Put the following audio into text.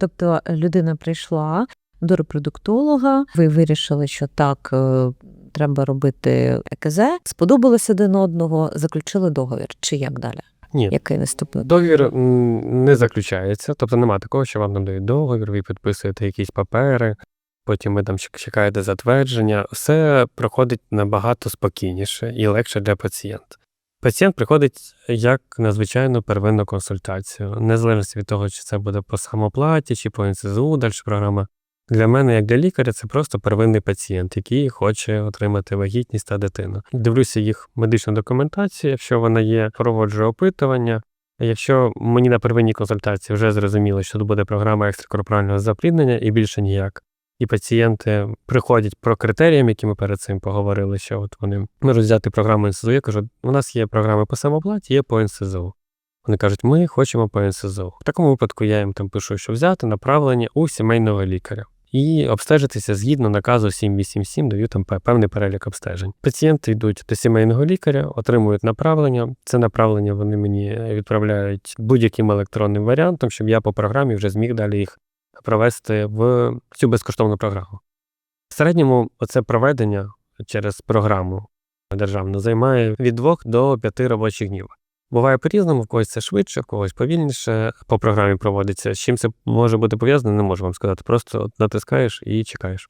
Тобто людина прийшла до репродуктолога, ви вирішили, що так. е, Треба робити ЕКЗ, сподобалось один одного, заключили договір. Чи як далі? Ні. Який наступний? Договір не заключається, тобто немає такого, що вам надають договір, ви підписуєте якісь папери, потім ви там чекаєте затвердження. Все проходить набагато спокійніше і легше для пацієнта. Пацієнт приходить як на звичайну первинну консультацію, незалежно від того, чи це буде по самоплаті, чи по НСЗУ, далі програма. Для мене, як для лікаря, це просто первинний пацієнт, який хоче отримати вагітність та дитину. Дивлюся їх медичну документацію, якщо вона є, проводжу опитування. Якщо мені на первинній консультації вже зрозуміло, що тут буде програма екстракорпорального запліднення і більше ніяк. І пацієнти приходять про критеріям, які ми перед цим поговорили, що от вони можуть взяти програму НСЗУ. Я кажу, у нас є програми по самоплаті, є по НСЗУ. Вони кажуть, ми хочемо по НСЗУ. В такому випадку я їм там пишу, що взяти направлення у сімейного лікаря і обстежитися згідно наказу 787, даю там певний перелік обстежень. Пацієнти йдуть до сімейного лікаря, отримують направлення. Це направлення вони мені відправляють будь-яким електронним варіантом, щоб я по програмі вже зміг далі їх провести в цю безкоштовну програму. В середньому оце проведення через програму державну займає від 2 до 5 робочих днів. Буває по-різному, в когось це швидше, в когось повільніше. По програмі проводиться. З чим це може бути пов'язано, не можу вам сказати. Просто натискаєш і чекаєш.